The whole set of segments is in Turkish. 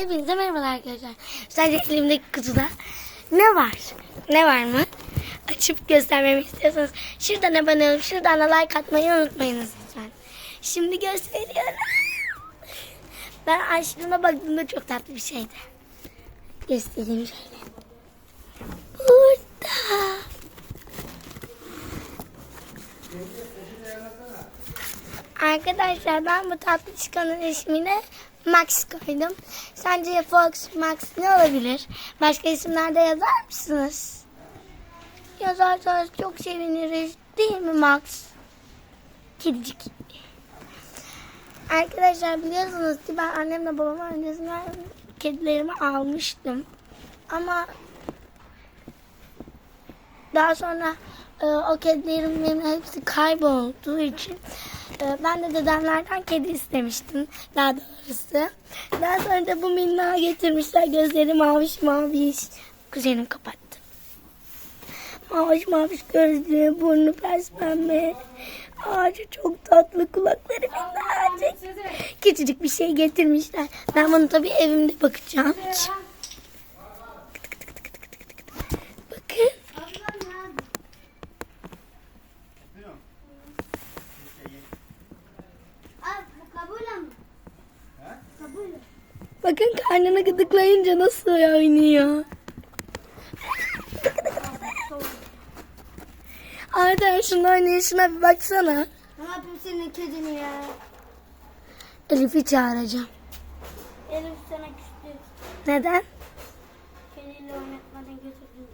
Hepinize merhabalar arkadaşlar. Sadece elimdeki kutuda ne var? Ne var mı? Açıp göstermemi istiyorsanız şuradan abone olup şuradan da like atmayı unutmayınız lütfen. Şimdi gösteriyorum. Ben açtığıma baktığımda çok tatlı bir şeydi. Göstereyim şöyle. Burada. Arkadaşlar ben bu tatlı çıkanın ismine Max koydum. Sence Fox, Max ne olabilir? Başka isimlerde yazar mısınız? Yazarsanız çok seviniriz. Değil mi Max? Kedicik. Arkadaşlar biliyorsunuz ki ben annemle babama öncesinden kedilerimi almıştım. Ama daha sonra e, o kedilerim benim hepsi kaybolduğu için e, ben de dedemlerden kedi istemiştim daha doğrusu. Daha sonra da bu minnağı getirmişler gözleri maviş maviş. Kuzenim kapattı. Maviş maviş gözlü, burnu pembe. Ağacı çok tatlı, kulakları minnacık. Küçücük bir şey getirmişler. Ben bunu tabii evimde bakacağım. Bakın karnını gıdıklayınca nasıl oynuyor. Arda şunun oynayışına bir baksana. Ne yapayım senin kedini ya? Elif'i çağıracağım. Elif sana küstü. Neden? Kediyle oynatmadan götürdüm.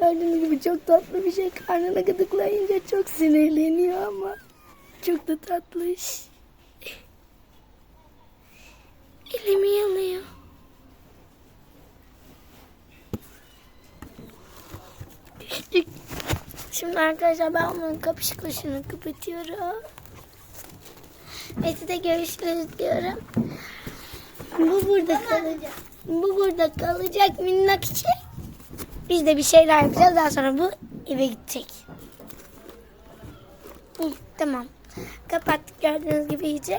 Gördüğünüz gibi çok tatlı bir şey. Karnına gıdıklayınca çok sinirleniyor ama. Çok da tatlış. Elimi yanıyor. Şimdi arkadaşlar ben bunun kapış koşunu kapatıyorum. Ve size görüşürüz diyorum. Bu burada kalacak. Bu burada kalacak minnak için. Biz de bir şeyler yapacağız. Daha sonra bu eve gidecek. Tamam. Kapattık gördüğünüz gibi iyice.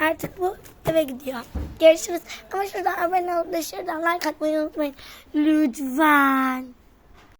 Artık bu eve gidiyor. Görüşürüz. Ama şuradan abone olup da şuradan like atmayı unutmayın. Lütfen.